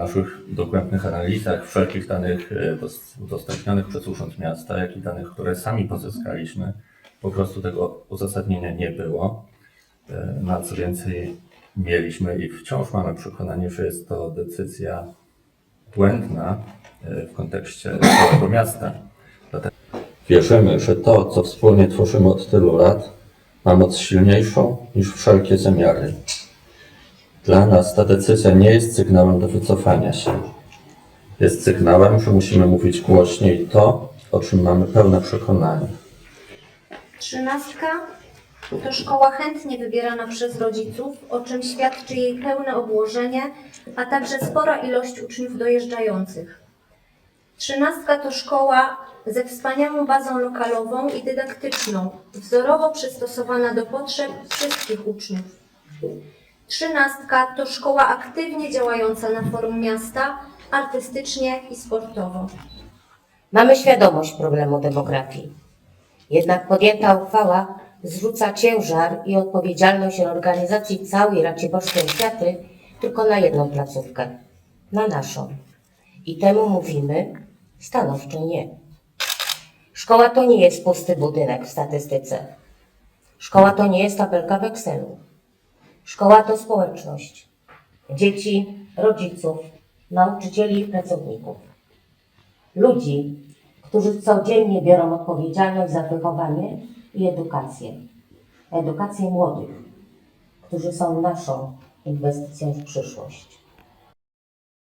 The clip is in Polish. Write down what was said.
naszych dogłębnych analizach wszelkich danych e, dos- udostępnionych przez Urząd Miasta, jak i danych, które sami pozyskaliśmy, po prostu tego uzasadnienia nie było. E, Na co więcej, mieliśmy i wciąż mamy przekonanie, że jest to decyzja błędna e, w kontekście całego miasta. Dlatego wierzymy, że to, co wspólnie tworzymy od tylu lat, ma moc silniejszą niż wszelkie zamiary. Dla nas ta decyzja nie jest sygnałem do wycofania się. Jest sygnałem, że musimy mówić głośniej to, o czym mamy pełne przekonanie. Trzynastka to szkoła chętnie wybierana przez rodziców, o czym świadczy jej pełne obłożenie, a także spora ilość uczniów dojeżdżających. Trzynastka to szkoła ze wspaniałą bazą lokalową i dydaktyczną, wzorowo przystosowana do potrzeb wszystkich uczniów. Trzynastka to szkoła aktywnie działająca na forum miasta, artystycznie i sportowo. Mamy świadomość problemu demografii. Jednak podjęta uchwała zrzuca ciężar i odpowiedzialność organizacji całej Raciborskiej Oświaty tylko na jedną placówkę, na naszą. I temu mówimy stanowczo nie. Szkoła to nie jest pusty budynek w statystyce. Szkoła to nie jest tabelka w Excelu. Szkoła to społeczność. Dzieci, rodziców, nauczycieli i pracowników ludzi, którzy codziennie biorą odpowiedzialność za wychowanie i edukację. Edukację młodych, którzy są naszą inwestycją w przyszłość.